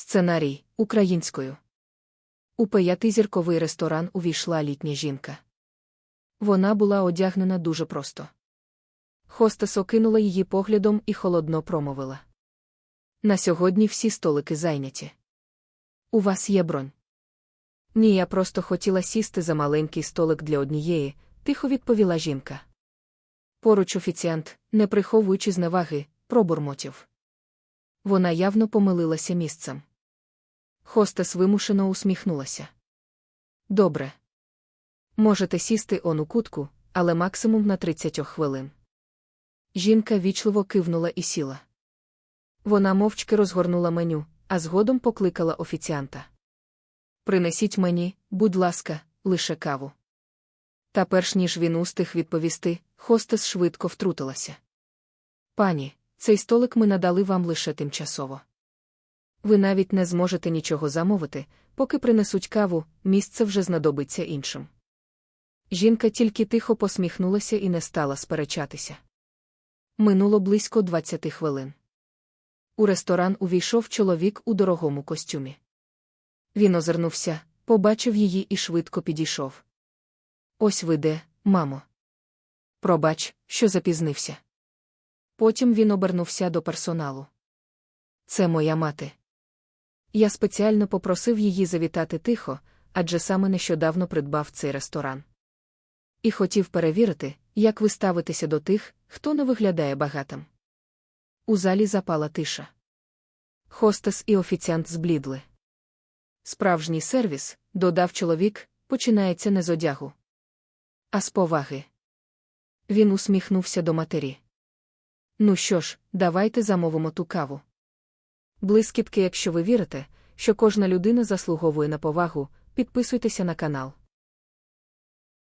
Сценарій українською. У п'ятизірковий ресторан увійшла літня жінка. Вона була одягнена дуже просто. Хостес окинула її поглядом і холодно промовила. На сьогодні всі столики зайняті. У вас є бронь. Ні, я просто хотіла сісти за маленький столик для однієї, тихо відповіла жінка. Поруч офіціант, не приховуючи зневаги, пробурмотів. Вона явно помилилася місцем. Хостес вимушено усміхнулася. Добре. Можете сісти он у кутку, але максимум на 30 хвилин. Жінка вічливо кивнула і сіла. Вона мовчки розгорнула меню, а згодом покликала офіціанта. Принесіть мені, будь ласка, лише каву. Та перш ніж він устиг відповісти, хостес швидко втрутилася. Пані, цей столик ми надали вам лише тимчасово. Ви навіть не зможете нічого замовити, поки принесуть каву, місце вже знадобиться іншим. Жінка тільки тихо посміхнулася і не стала сперечатися. Минуло близько 20 хвилин. У ресторан увійшов чоловік у дорогому костюмі. Він озирнувся, побачив її і швидко підійшов. Ось ви де, мамо. Пробач, що запізнився. Потім він обернувся до персоналу. Це моя мати. Я спеціально попросив її завітати тихо, адже саме нещодавно придбав цей ресторан. І хотів перевірити, як ви ставитеся до тих, хто не виглядає багатим. У залі запала тиша. Хостес і офіціант зблідли. Справжній сервіс, додав чоловік, починається не з одягу, а з поваги. Він усміхнувся до матері. Ну що ж, давайте замовимо ту каву. Блискітки, якщо ви вірите, що кожна людина заслуговує на повагу, підписуйтеся на канал.